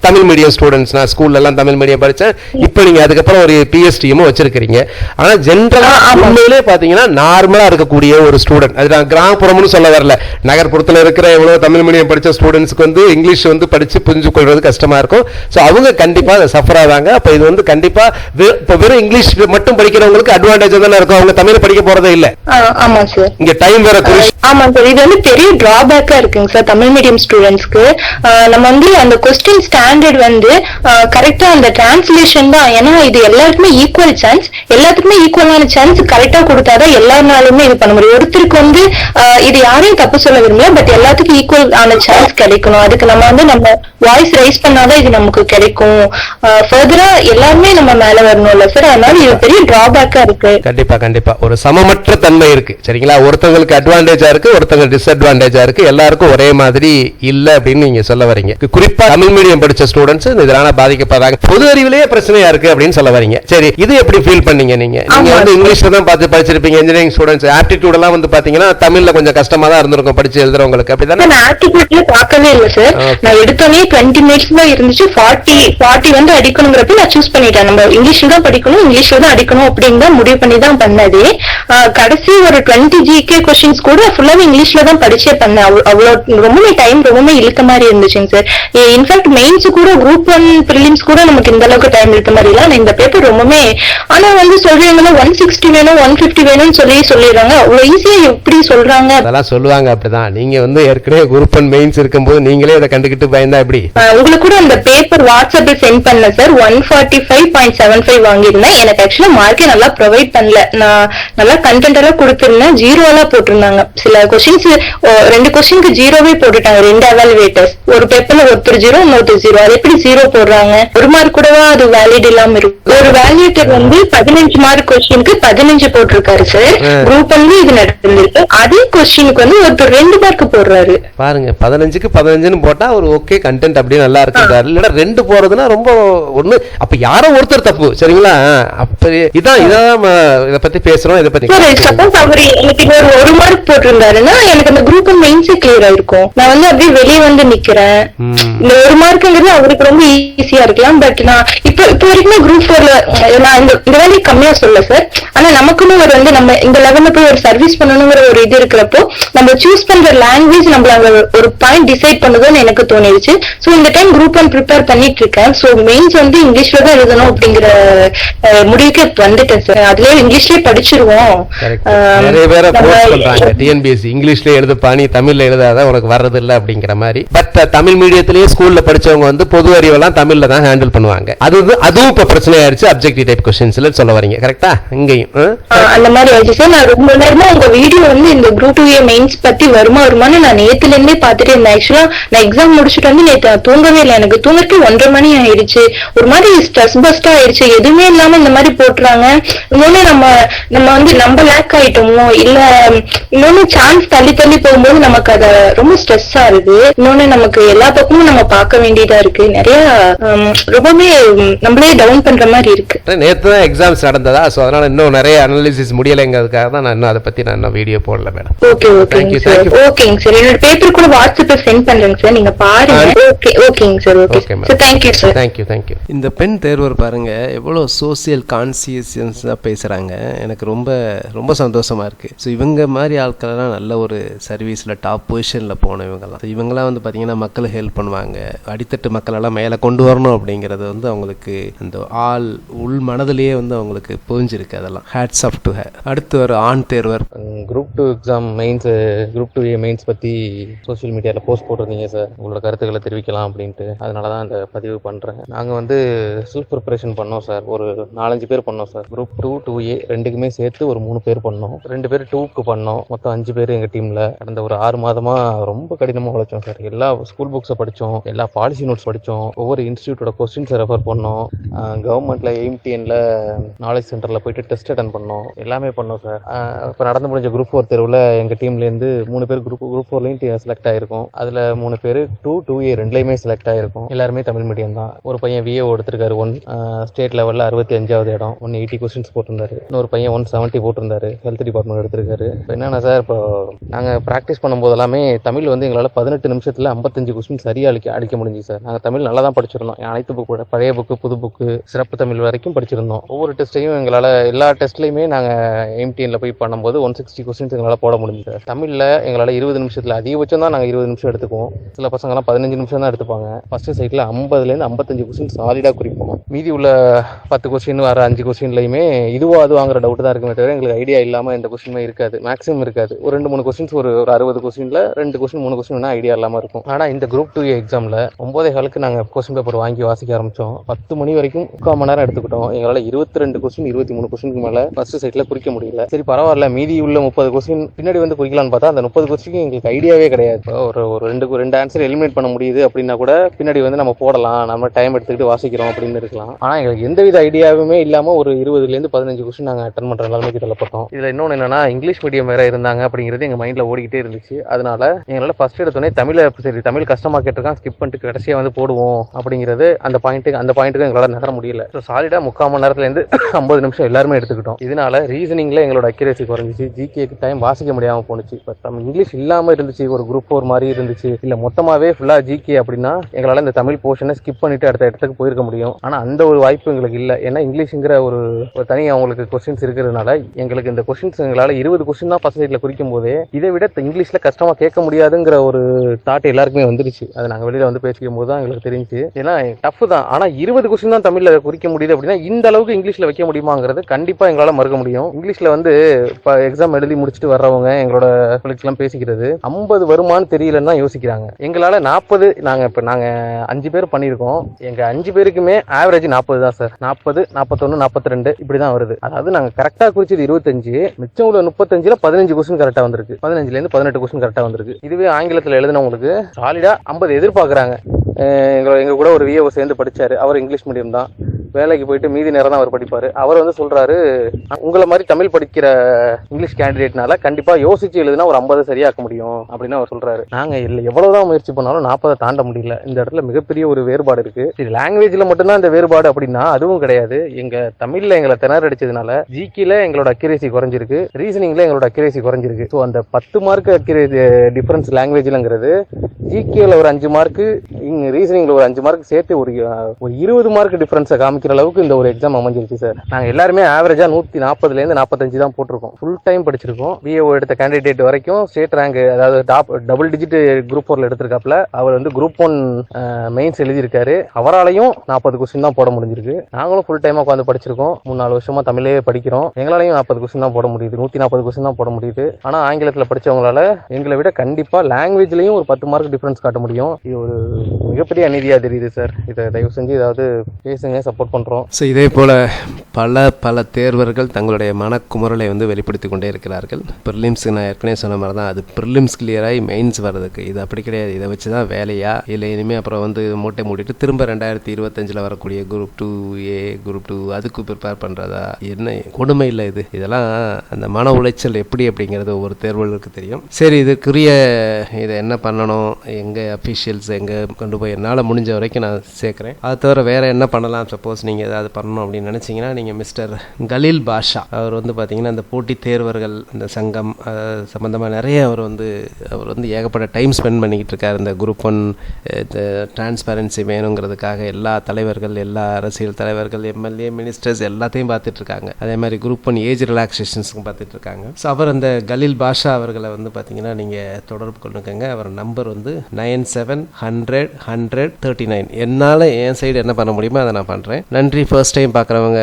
தமிழ் மீடியம் ஸ்டூடெண்ட்ஸ் நான் ஸ்கூல்ல எல்லாம் தமிழ் மீடியம் படிச்சேன். இப்போ நீங்க அதுக்கப்புறம் ஒரு பிஎஸ்டியும் வச்சிருக்கீங்க ஆனா ஜென்ரலா ஆ, ஆமா. உண்மையிலே பாத்தீங்கன்னா நார்மலா இருக்கக்கூடிய ஒரு ஸ்டூடெண்ட் அது நான் கிராமப்புறம்னு சொல்ல வரல. நகர்ப்புறத்துல இருக்கிற எவ்வளவு தமிழ் மீடியம் படிச்ச ஸ்டூடெண்ட்ஸ்க்கு வந்து இங்கிலீஷ் வந்து படிச்சு புரிஞ்சு கொள்றது கஷ்டமா இருக்கும். ஸோ அவங்க கண்டிப்பா அதை சஃபர் ஆவாங்க. அப்ப இது வந்து கண்டிப்பா வெ- இப்ப வெறும் இங்கிலீஷ் மட்டும் படிக்கிறவங்களுக்கு அட்வான்டேஜ் தானே இருக்கும். அவங்க தமிழ் படிக்க போறதே இல்ல. இங்க டைம் வேற குறி ஆமாங்க சார் இது வந்து பெரிய டிராபேக்கா இருக்குங்க சார் தமிழ் மீடியம் ஸ்டூடெண்ட்ஸ்க்கு நம்ம வந்து அந்த கொஸ்டின் ஸ்டாண்டர்ட் வந்து கரெக்டா அந்த டிரான்ஸ்லேஷன் தான். ஏன்னா இது எல்லாருக்குமே ஈக்குவல் சான்ஸ் எல்லாத்துக்குமே ஈக்குவலான சான்ஸ் கரெக்டா கொடுத்தாதான் எல்லாருனாலுமே இது பண்ண முடியும். ஒருத்தருக்கு வந்து இது யாரையும் தப்பு சொல்ல விரும்பல பட் எல்லாத்துக்கும் ஈக்குவல் ஆன சான்ஸ் கிடைக்கணும். அதுக்கு நம்ம வந்து நம்ம வாய்ஸ் ரைஸ் பண்ணாதான் இது நமக்கு கிடைக்கும். ஃபர்தரா எல்லாருமே நம்ம மேல வரணும்ல சார் அதனால இது பெரிய டிராபேக்கா இருக்கு. கண்டிப்பா கண்டிப்பா. ஒரு சமமற்ற தன்மை இருக்கு. சரிங்களா? ஒருத்தவங்களுக்கு அட்வான்டேஜ் இருக்கு ஒருத்தவங்க டிஸ்அட்வான்டேஜா இருக்கு எல்லாருக்கும் ஒரே மாதிரி இல்ல அப்படின்னு நீங்க சொல்ல வரீங்க. குறிப்பா தமிழ் மீடியம் படிச்ச ஸ்டூடெண்ட்ஸ் இதனால பாதிக்கப்படுறாங்க. பொது அறிவிலேயே பிரச்சனையா இருக்கு அப்படின்னு சொல்ல வரீங்க. சரி இது எப்படி ஃபீல் பண்ணீங்க நீங்க? நீங்க. வந்து இங்கிலீஷ்ல தான் பார்த்து படிச்சிருப்பீங்க இன்ஜினியரிங் ஸ்டூடெண்ட்ஸ் ஆப்டிடியூட் எல்லாம் வந்து பாத்தீங்கன்னா தமிழ்ல கொஞ்சம் கஷ்டமா தான் இருந்திருக்கும் படிச்சு எழுதுறவங்களுக்கு. அப்படிதானே? நான் ஆப்டிடியூட்ல பார்க்கவே இல்ல சார். நான் எடுத்தோடனே டுவெண்ட்டி மினிட்ஸ் தான் இருந்துச்சு. ஃபார்ட்டி ஃபார்ட்டி வந்து அடிக்கணுங்கிறப்ப நான் சூஸ் பண்ணிட்டேன். நம்ம இங்கிலீஷ்ல தான் படிக்கணும் இங்கிலீஷ்ல தான் அடிக்கணும் அப்படின்னு தான் முடிவு பண்ணி தான் பண்ணது. கடைசி ஒரு டுவெண்ட்டி ஜிகே கொஸ்டின்ஸ் கூட ஃபுல்லாவே இங்கிலீஷ்ல தான் படிச்சே பண்ணேன். அவ்வளோ அவ்வளோ ரொம்பவே டைம் ரொம்பவே இழுத்த மாதிரி இருந்துச்சுங்க சார் இன்ஃபேக்ட் மெயின்ஸ் கூட குரூப் ஒன் ப்ரிலிம்ஸ் கூட நமக்கு இந்த அளவுக்கு டைம் இழுத்த மாதிரி இல்ல. இந்த பேப்பர் ரொம்பவே ஆனா வந்து சொல்றீங்கன்னா ஒன் சிக்ஸ்டி வேணும் ஒன் பிப்டி வேணும்னு சொல்லி சொல்லிடுறாங்க. அவ்வளவு ஈஸியா எப்படி சொல்றாங்க? அதெல்லாம் சொல்லுவாங்க அப்படிதான். நீங்க வந்து ஏற்கனவே குரூப் அண்ட் மெயின்ஸ் இருக்கும்போது நீங்களே இதை கண்டுக்கிட்டு பயந்தா எப்படி? உங்களுக்கு கூட அந்த பேப்பர் வாட்ஸ்அப்ல சென்ட் பண்ணேன் sir one forty five point seven five வாங்கியிருந்தேன். எனக்கு ஆக்சுவலா மார்க்கே நல்லா ப்ரொவைட் பண்ணல. நான் நல்லா கண்டென்ட் எல்லாம் கொடுத்திருந்தேன். ஜீரோ எல்லாம் போட்டிருந்தாங்க. சில கொஸ்டின்ஸ் ரெண்டு கொஸ்டினுக்கு ஜீரோவே போட்டுட்டாங்க ரெண்டு அவாலுவேட்டர்ஸ் ஒரு பேப்பர்ல ஒருத்தர் ஜீரோ இன்னொருத்தர் ஜீரோ அது எப்படி ஜீரோ போடுறாங்க? ஒரு மார்க் கூடவா அது வேலிட் இல்லாம இருக்கும்? ஒரு வேல்யூட்டர் வந்து பதினஞ்சு மார்க் கொஸ்டினுக்கு பதினஞ்சு போட்டிருக்காரு சார். குரூப் வந்து இது நடந்திருக்கு. அதே கொஸ்டினுக்கு வந்து ஒருத்தர் ரெண்டு மார்க் போடுறாரு. பாருங்க பதினஞ்சுக்கு பதினஞ்சுன்னு போட்டா ஒரு ஓகே கண்டென்ட் அப்படியே நல்லா இருக்குறாரு இல்லடா ரெண்டு போறதுன்னா ரொம்ப ஒண்ணு. அப்ப யாரோ ஒருத்தர் தப்பு சரிங்களா? அப்ப இதான் இதான் இத பத்தி பேசுறோம் இத பத்தி சப்போஸ் அவர் எனக்கு மார்க் போட்டிருந்தாருன்னா எனக்கு அந்த குரூப் மெயின்ஸே கிளியர் ஆயிருக்கும். நான் வந்து அப்படியே வெளியே வந்து நிக்கிறேன். இந்த ஒரு மார்க்குங்கிறது அவருக்கு ரொம்ப ஈஸியா இருக்கலாம் பட் நான் இப்போ இப்போ வரைக்குமே குரூப் ஃபோர்ல நான் இந்த இந்த வேலையை கம்மியா சொல்ல சார் ஆனா நமக்குன்னு ஒரு வந்து நம்ம இந்த லெவல்ல போய் ஒரு சர்வீஸ் பண்ணணுங்கிற ஒரு இது இருக்கிறப்போ நம்ம சூஸ் பண்ற லாங்குவேஜ் நம்மள அங்க ஒரு பாயிண்ட் டிசைட் பண்ணுதுன்னு எனக்கு தோணிருச்சு. சோ இந்த டைம் குரூப் ஒன் ப்ரிப்பேர் பண்ணிட்டு இருக்கேன் சோ மெயின்ஸ் வந்து இங்கிலீஷ்ல தான் எழுதணும் அப்படிங்கிற முடிவுக்கு வந்துட்டேன் சார் அதுலயே இங்கிலீஷ்லயே படிச்சிருவோம். நிறைய பேரை நம்ம- டிஎன்பிஎஸ்சி இங்கிலீஷ்ல எழுதுப்பா நீ தமிழ்ல எழுதாத உனக்கு வர்றது இல்லை அப்படிங்கிற மாதிரி. பட் தமிழ் மீடியத்திலேயே ஸ்கூல்ல படிச்சவங்க வந்து பொது அறிவெல்லாம் தமிழ்ல தான் ஹேண்டில் பண்ணுவாங்க. அது அதுவும் இப்ப பிரச்சனை ஆயிடுச்சு அப்ஜெக்டிவ் டைப் கொஸ்டின்ஸ்ல சொல்ல வரீங்க. கரெக்டா இங்கேயும் அந்த மாதிரி ஆயிடுச்சு. சார் நான் ரொம்ப நேரமா உங்க வீடியோ வந்து இந்த குரூப் டூ ஏ மெயின்ஸ் பத்தி வருமா வருமான்னு நான் நேத்துல இருந்தே பாத்துட்டு இருந்தேன். ஆக்சுவலா நான் எக்ஸாம் முடிச்சுட்டு வந்து நேத்து தூங்கவே இல்லை. எனக்கு தூங்கறதுக்கு ஒன்றரை மணி ஆயிடுச்சு. ஒரு மாதிரி ஸ்ட்ரெஸ் பஸ்டா ஆயிடுச்சு. எதுவுமே இல்லாம இந்த மாதிரி போட்டுறாங்க. இன்னொன்னு நம்ம நம்ம வந்து நம்ம லேக் ஆயிட்டோமோ இல்ல இன்னொன்னு சான்ஸ் தள்ளி தள்ளி போகும்போது நமக்கு அத ரொம்ப ஸ்ட்ரெஸ்ஸா இருக்கு. இன்னொன்னு நமக்கு எல்லா பக்கமும் நம்ம பார்க்க வேண்டியதா இருக்கு. நிறைய ரொம்பவே நம்மளே டவுன் பண்ற மாதிரி இருக்கு. நேத்து தான் எக்ஸாம்ஸ் நடந்ததா? ஸோ அதனால இன்னும் நிறைய அனாலிசிஸ் முடியலைங்கிறதுக்காக தான் நான் இன்னும் அதை பத்தி நான் இன்னும் வீடியோ போடல மேடம் ஓகே ஓகேங்க சார். ஓகேங்க சார் என்னோட பேப்பர் கூட வாட்ஸ்அப்ல சென்ட் பண்றேங்க சார் நீங்க பாருங்க. ஓகே ஓகேங்க sir okay sir thank you sir thank you thank you இந்த பெண் தேர்வர் பாருங்க எவ்வளோ சோசியல் கான்சியஸாக பேசுகிறாங்க எனக்கு ரொம்ப ரொம்ப சந்தோஷமா இருக்கு. ஸோ இவங்க மாதிரி ஆட்களெல்லாம் நல்ல ஒரு சர்வீஸில் டாப் பொசிஷனில் போனவங்கலாம் இவங்கெல்லாம். வந்து பார்த்திங்கன்னா மக்களுக்கு ஹெல்ப் பண்ணுவாங்க. அடித்தட்டு மக்களெல்லாம் மேலே கொண்டு வரணும் அப்படிங்கிறது வந்து அவங்களுக்கு அந்த ஆள் உள் மனதிலேயே வந்து அவங்களுக்கு புரிஞ்சிருக்கு அதெல்லாம். ஹேட்ஸ் ஆஃப் டு ஹே அடுத்து ஒரு ஆண் தேர்வர். Group two exam mains group two A mains பற்றி சோஷியல் மீடியாவில் போஸ்ட் போட்டிருந்தீங்க சார் உங்களோட கருத்துக்களை தெரிவிக்கலாம் அப்படின்ட்டு. அதனால தான் இந்த பதிவு பண்ணுறேன் நாங்கள் வந்து சூஸ் ப்ரிப்பரேஷன் பண்ணோம் சார் ஒரு நாலஞ்சு பேர் பண்ணோம் sir group two two A ரெண்டுக்குமே சேர்த்து ஒரு மூணு பேர் பண்ணோம். ரெண்டு பேர் டூக்கு பண்ணோம். மொத்தம் அஞ்சு பேர் எங்கள் டீமில் கடந்த ஒரு ஆறு மாதமாக ரொம்ப கடினமாக உழைச்சோம் சார் எல்லா ஸ்கூல் புக்ஸை படித்தோம் எல்லா பாலிசி நோட்ஸ் படித்தோம் ஒவ்வொரு இன்ஸ்டியூட்டோட கொஸ்டின்ஸை ரெஃபர் பண்ணோம். கவர்மெண்ட்டில் எய்ம்டிஎனில் நாலேஜ் சென்டரில் போயிட்டு டெஸ்ட் அட்டன் பண்ணோம். எல்லாமே பண்ணோம் சார் இப்போ நடந்து முடிஞ்ச குரூப் ஃபோர் தேர்வில் எங்கள் டீம்லேருந்து மூணு பேர் குரூப் குரூப் ஃபோர்லேயும் செலக்ட் ஆகிருக்கும் அதில் மூணு பேர் டூ டூ ஏ ரெண்டுலேயுமே செலக்ட் ஆகிருக்கும் எல்லாருமே தமிழ் மீடியம் தான். ஒரு பையன் விஏ எடுத்திருக்காரு. ஒன் ஸ்டேட் லெவலில் அறுபத்தி அஞ்சாவது இடம். ஒன் எயிட்டி கொஸ்டின்ஸ் போட்டிருந்தாரு. இன்னொரு பையன் ஒன் செவன்ட்டி போட்டிருந்தாரு. ஹெல்த் டிபார்ட்மெண்ட் எடுத்திருக்காரு. என்னென்ன சார் இப்போ நாங்கள் ப்ராக்டிஸ் பண்ணும்போது எல்லாமே தமிழ் வந்து எங்களால் பதினெட்டு நிமிஷத்தில் ஐம்பத்தஞ்சு கொஸ்டின் சரியாக அழிக்க அடிக்க முடிஞ்சு சார். நாங்கள் தமிழ் நல்லா தான் படிச்சிருந்தோம். அனைத்து புக்கு பழைய புக்கு புது புக்கு சிறப்பு தமிழ் வரைக்கும் படிச்சிருந்தோம். ஒவ்வொரு டெஸ்ட்டையும் எங்களால் எல்லா டெஸ்ட்லையுமே நாங்கள் எம்டிஎனில் போய் பண்ணும்போது ஒன் சிக்ஸ்டி கொஸ்டின்ஸ் எங்களால் போட முடிஞ்சு சார். தமிழில் எங்களால் இருபது நிமிஷத்தில் அதிகபட்சம் தான் நாங்கள் இருபது நிமிஷம் எடுத்துக்குவோம். சில பசங்கள்லாம் பதினஞ்சு நிமிஷம் தான் எடுத்துப்பாங்க. ஃபஸ்ட்டு சைட்டில் ஐம்பதுலேருந்து ஐம்பத்தஞ்சு கொஸ்டின் சாலிடாக குறிப்போம். மீதி உள்ள பத்து கொஸ்டின் வர அஞ்சு கொஸ்டின்லையுமே இதுவோ அது வாங்குற டவுட் தான் இருக்குமே தவிர எங்களுக்கு ஐடியா இல்லாமல் எந்த கொஸ்டினுமே இருக்காது. மேக்ஸிமம் இருக்காது. ஒரு ரெண்டு மூணு கொஸ்டின்ஸ் ஒரு ஒரு அறுபது கொஸ்டினில் ரெண்டு கொஸ்டின் மூணு கொஸ்டின் வேணால் ஐடியா இல்லாமல் இருக்கும். ஆனால் இந்த குரூப் டூ எக்ஸாமில் ஒன்பதே காலுக்கு நாங்கள் கொஸ்டின் பேப்பர் வாங்கி வாசிக்க ஆரம்பித்தோம் பத்து மணி வரைக்கும் முக்கால் மணி நேரம் எடுத்துக்கிட்டோம். எங்களால் இருபத்தி ரெண்டு கொஸ்டின் இருபத்தி மூணு கொஸ்டினுக்கு மேலே ஃபர்ஸ்ட் சைட்டில் குறிக்க முடியல. சரி பரவாயில்ல. மீதி உள்ள முப்பது கொஸ்டின் பின்னாடி வந்து குறிக்கலாம்னு பார்த்தா அந்த முப்பது கொஸ்டின் எங்களுக்கு ஐடியாவே கிடையாது. ஒரு ஒரு ரெண்டு ரெண்டு ஆன்சர் எலிமினேட் பண்ண முடியுது அப்படின்னா கூட பின்னாடி வந்து நம்ம போடலாம். நம்ம டைம் எடுத்துக்கிட்டு வாசிக்கிறோம் அப்படின்னு இருக்கலாம். ஆனால் எங்களுக்கு எந்தவித ஐடியாவுமே இல்லாமல் ஒரு இருபதுலேருந்து பதினஞ்சு கொஸ்டின் நாங்கள் அட்டன் பண்ணுற நிலைமைக்கு தள்ளப்பட்டோம் இதில் இன்னொன்று என்னன்னா இங்கிலீஷ் மீடியம் இருந்தாங்க அப்படிங்கிறது எங்கள் மைண்டில் ஓடிக்கிட்டே இருந்துச்சு. அதனால எங்களால் ஃபர்ஸ்ட் எடுத்தோடனே தமிழை சரி தமிழ் கஷ்டமாக கேட்டிருக்கான் ஸ்கிப் பண்ணிட்டு கடைசியாக வந்து போடுவோம் அப்படிங்கிறது அந்த பாயிண்ட்டுக்கு அந்த பாயிண்ட்டுக்கு எங்களால் நகர முடியல. ஸோ சாலிடாக முக்கால் மணி நேரத்துலேருந்து ஐம்பது நிமிஷம் எல்லாருமே எடுத்துக்கிட்டோம். இதனால ரீசனிங்கில் எங்களோட அக்யூரேசி குறைஞ்சிச்சு. ஜிகேக்கு டைம் வாசிக்க முடியாமல் போணுச்சு. இப்போ நம்ம இங்கிலீஷ் இல்லாமல் இருந்துச்சு. ஒரு குரூப் ஒரு மாதிரி இருந்துச்சு. இல்லை மொத்தமாகவே ஃபுல்லாக ஜிகே அப்படின்னா எங்களால் இந்த தமிழ் போர்ஷனை ஸ்கிப் பண்ணிட்டு அடுத்த இடத்துக்கு போயிருக்க முடியும். ஆனால் அந்த ஒரு வாய்ப்பு எங்களுக்கு இல்லை. ஏன்னா இங்கிலீஷுங்கிற ஒரு ஒரு தனி அவங்களுக்கு கொஸ்டின்ஸ் இருக்கிறதுனால எங்களுக்கு இந்த கொஸ்டின்ஸ் எங்களால் இருபது கொஸ்டின் தான் ஃபர்ஸ்ட் குறிக்கும் போதே இதை விட இங்கிலீஷில் கஷ்டமாக கேட்க முடியாதுங்கிற ஒரு தாட் எல்லாருக்குமே வந்துருச்சு. அதை நாங்கள் வெளியில் வந்து பேசிக்கும் போது தான் எங்களுக்கு தெரிஞ்சு ஏன்னா டஃப் தான். ஆனால் இருபது கொஸ்டின் தான் தமிழில் குறிக்க முடியுது அப்படின்னா இந்த அளவுக்கு இங்கிலீஷில் வைக்க முடியுமாங்கிறது கண்டிப்பாக எங்களால் மறுக்க முடியும். இங்கிலீஷில் வந்து இப்போ எக்ஸாம் எழுதி முடிச்சுட்டு வர்றவங்க எங்களோட எல்லாம் பேசிக்கிறது ஐம்பது வருமானு தெரியலன்னு தான் யோசிக்கிறாங்க. எங்களால் நாற்பது நாங்கள் இப்போ நாங்கள் அஞ்சு பேர் பண்ணியிருக்கோம். எங்கள் அஞ்சு பேருக்குமே ஆவரேஜ் நாற்பது தான் சார் நாற்பது நாற்பத்தொன்று நாற்பத்தி ரெண்டு இப்படி தான் வருது. அதாவது நாங்கள் கரெக்டாக குறிச்சது இருபத்தஞ்சு மிச்சம் உள்ள முப்பத்தஞ்சில் பதினஞ்சு பதினஞ்சு கொஸ்டின் கரெக்டாக வந்திருக்கு. பதினஞ்சுலேருந்து பதினெட்டு கொஸ்டின் கரெக்டாக வந்திருக்கு. இதுவே ஆங்கிலத்தில் எழுதினவங்களுக்கு சாலிடாக ஐம்பது எதிர்பார்க்குறாங்க. எங்களை எங்கள் கூட ஒரு விஏஓ சேர்ந்து படிச்சாரு. அவர் இங்கிலீஷ் மீடியம் தான். வேலைக்கு போயிட்டு மீதி நேரம் தான் அவர் படிப்பார். அவர் வந்து சொல்கிறாரு உங்களை மாதிரி தமிழ் படிக்கிற இங்கிலீஷ் கேண்டிடேட்னால கண்டிப்பாக யோசிச்சு எழுதுனா ஒரு ஐம்பது சரியாக்க முடியும் அப்படின்னு அவர் சொல்கிறாரு நாங்கள் இல்லை எவ்வளோதான் முயற்சி பண்ணாலும் நாற்பதை தாண்ட முடியல. இந்த இடத்துல மிகப்பெரிய ஒரு வேறுபாடு இருக்குது சரி லாங்குவேஜில் மட்டும்தான் இந்த வேறுபாடு அப்படின்னா அதுவும் கிடையாது. எங்கள் தமிழில் எங்களை திணறடிச்சதுனால ஜிகியில் எங்களோட அக்யூரேசி குறைஞ்சிருக்கு. ரீசனிங்கில் எங்களோட அக்யூரேசி குறைஞ்சிருக்கு. ஸோ அந்த பத்து மார்க் அக்யூரேசி டிஃபரன்ஸ் லாங்குவேஜ்லங்கிறது ஜிகேல ஒரு அஞ்சு மார்க்கு இங்கே ரீசனிங்கில் ஒரு அஞ்சு மார்க் சேர்த்து ஒரு ஒரு இருபது மார்க் டிஃபரன்ஸை காமிக்கிற அளவுக்கு இந்த ஒரு எக்ஸாம் அமைஞ்சிருச்சு சார் நாங்கள் எல்லாருமே ஆவரேஜாக நூற்றி நாற்பதுலேருந்து நாற்பத்தஞ்சு தான் போட்டிருக்கோம். ஃபுல் டைம் படிச்சிருக்கோம். பிஏஓ எடுத்த கேண்டிடேட் வரைக்கும் ஸ்டேட் ரேங்க் அதாவது டாப் டபுள் டிஜிட் குரூப் ஃபோரில் எடுத்திருக்காப்ல அவர் வந்து குரூப் ஒன் மெயின்ஸ் எழுதியிருக்காரு. அவராலையும் நாற்பது கொஸ்டின் தான் போட முடிஞ்சிருக்கு. நாங்களும் ஃபுல் டைமா உட்காந்து படிச்சிருக்கோம். மூணு நாலு வருஷமா தமிழே படிக்கிறோம். எங்களாலையும் நாற்பது கொஸ்டின் தான் போட முடியுது. நூற்றி நாற்பது கொஸ்டின் தான் போட முடியுது. ஆனால் ஆங்கிலத்தில் படிச்சவங்களால எங்களை விட கண்டிப்பாக லாங்குவேஜ்லயும் ஒரு பத்து மார்க் டிஃப்ரென்ஸ் காட்ட முடியும். இது ஒரு மிகப்பெரிய அநீதியாக தெரியுது சார் இதை தயவு செஞ்சு ஏதாவது பேசுங்க சப்போர்ட் பண்ணுறோம் ஸோ இதே போல் பல பல தேர்வர்கள் தங்களுடைய மனக்குமுறலை வந்து வெளிப்படுத்தி கொண்டே இருக்கிறார்கள். ப்ரிலிம்ஸ்க்கு நான் ஏற்கனவே சொன்ன மாதிரி தான் அது ப்ரிலிம்ஸ் கிளியராகி மெயின்ஸ் வர்றதுக்கு. இது அப்படி கிடையாது. இதை வச்சு தான் வேலையா? இல்லை இனிமேல் அப்புறம் வந்து மூட்டை மூடிட்டு திரும்ப ரெண்டாயிரத்தி இருபத்தஞ்சில் வரக்கூடிய group two A group two அதுக்கு ப்ரிப்பேர் பண்ணுறதா என்ன கொடுமை இல்லை இது. இதெல்லாம் அந்த மன உளைச்சல் எப்படி அப்படிங்கிறது ஒவ்வொரு தேர்வுகளுக்கு தெரியும். சரி இதுக்குரிய இதை என்ன பண்ணணும்? எங்கே அஃபிஷியல்ஸ் எங்கே கொண்டு போய் என்னால் முடிஞ்ச வரைக்கும் நான் சேர்க்குறேன். அதை தவிர வேறு என்ன பண்ணலாம்? சப்போஸ் நீங்கள் ஏதாவது பண்ணணும் அப்படின்னு நினச்சிங்கன்னா நீங்கள் மிஸ்டர் கலீல் பாஷா அவர் வந்து பார்த்தீங்கன்னா அந்த போட்டித் தேர்வர்கள் இந்த சங்கம் சம்மந்தமாக நிறைய அவர் வந்து அவர் வந்து ஏகப்பட்ட டைம் ஸ்பெண்ட் பண்ணிக்கிட்டு இருக்கார். இந்த குரூப் ஒன் இந்த டிரான்ஸ்பரன்சி வேணுங்கிறதுக்காக எல்லா தலைவர்கள் எல்லா அரசியல் தலைவர்கள் எம்எல்ஏ மினிஸ்டர்ஸ் எல்லாத்தையும் பார்த்துட்ருக்காங்க அதே மாதிரி குரூப் ஒன் ஏஜ் ரிலாக்ஸேஷன்ஸுக்கும் பார்த்துட்ருக்காங்க ஸோ அவர் அந்த கலீல் பாஷா அவர்களை வந்து பார்த்தீங்கன்னா நீங்கள் தொடர்பு கொண்டுக்கங்க அவர் நம்பர் வந்து nine seven hundred hundred thirty nine. என்னால் என் சைடு என்ன பண்ண முடியுமோ அதை நான் பண்ணுறேன் நன்றி. ஃபர்ஸ்ட் டைம் பார்க்குறவங்க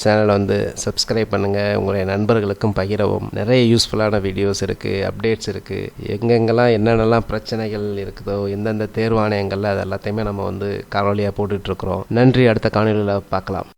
சேனலை வந்து சப்ஸ்கிரைப் பண்ணுங்கள் உங்களுடைய நண்பர்களுக்கும் பகிரவும். நிறைய யூஸ்ஃபுல்லான வீடியோஸ் இருக்குது அப்டேட்ஸ் இருக்குது எங்கெங்கெல்லாம் என்னென்னலாம் பிரச்சனைகள் இருக்குதோ எந்தெந்த தேர்வாணையங்கள்ல அது எல்லாத்தையுமே நம்ம வந்து காணொலியாக போட்டுட்ருக்குறோம் நன்றி. அடுத்த காணொலியில் பார்க்கலாம்.